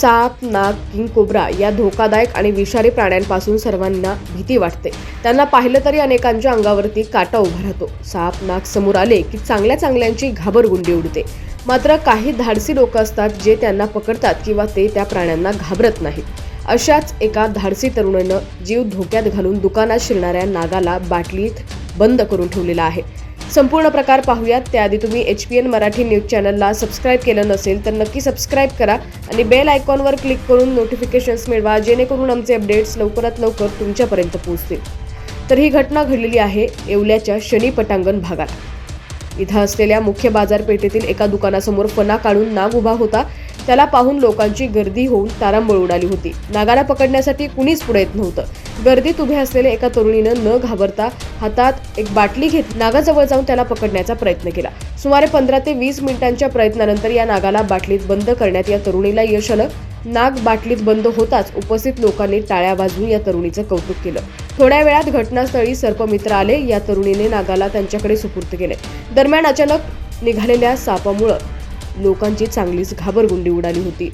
साप नाग king cobra या धोकादायक आणि विषारी प्राण्यांपासून सर्वांना भीती वाटते. त्यांना पाहिलं तरी अनेकांच्या अंगावरती काटा उभा राहतो. साप नाग समोर आले की चांगल्या चांगल्यांची घाबरगुंडी उडते. मात्र काही धाडसी लोक असतात जे त्यांना पकडतात किंवा ते त्या प्राण्यांना घाबरत नाहीत. अशाच एका धाडसी तरुणानं जीव धोक्यात घालून दुकानात शिरणाऱ्या नागाला बाटलीत बंद करून ठेवलेला आहे. संपूर्ण प्रकार पाहूयात. त्याआधी तुम्ही H P N Marathi news चॅनलला सबस्क्राईब केलं नसेल तर नक्की सबस्क्राईब करा आणि बेल आयकॉनवर क्लिक करून नोटिफिकेशन्स मिळवा जेणेकरून आमचे अपडेट्स लवकरात लवकर तुमच्यापर्यंत पोहोचतील. तर ही घटना घडलेली आहे येवल्याच्या शनी पटांगण भागात. इथं असलेल्या मुख्य बाजारपेठेतील एका दुकानासमोर फना काढून नाग उभा होता. त्याला पाहून लोकांची गर्दी होऊन तारांबळ उडाली होती. नागाला पकडण्यासाठी कुणीच पुढे येत नव्हतं. गर्दीत उभे असलेल्या एका तरुणीनं न घाबरता हातात एक बाटली घेत नागाजवळ जाऊन त्याला पकडण्याचा प्रयत्न केला. सुमारे पंधरा ते वीस मिनिटांच्या प्रयत्नानंतर या नागाला बाटलीत बंद करण्यात या तरुणीला यश आलं. नाग बाटलीत बंद होताच उपस्थित लोकांनी टाळ्या वाजवून या तरुणीचं कौतुक केलं. थोड्या वेळात घटनास्थळी सर्पमित्र आले. या तरुणीने नागाला त्यांच्याकडे सुपूर्त केले. दरम्यान अचानक निघालेल्या सापामुळं लोकांची चांगलीच घाबरगुंडी उडाली होती.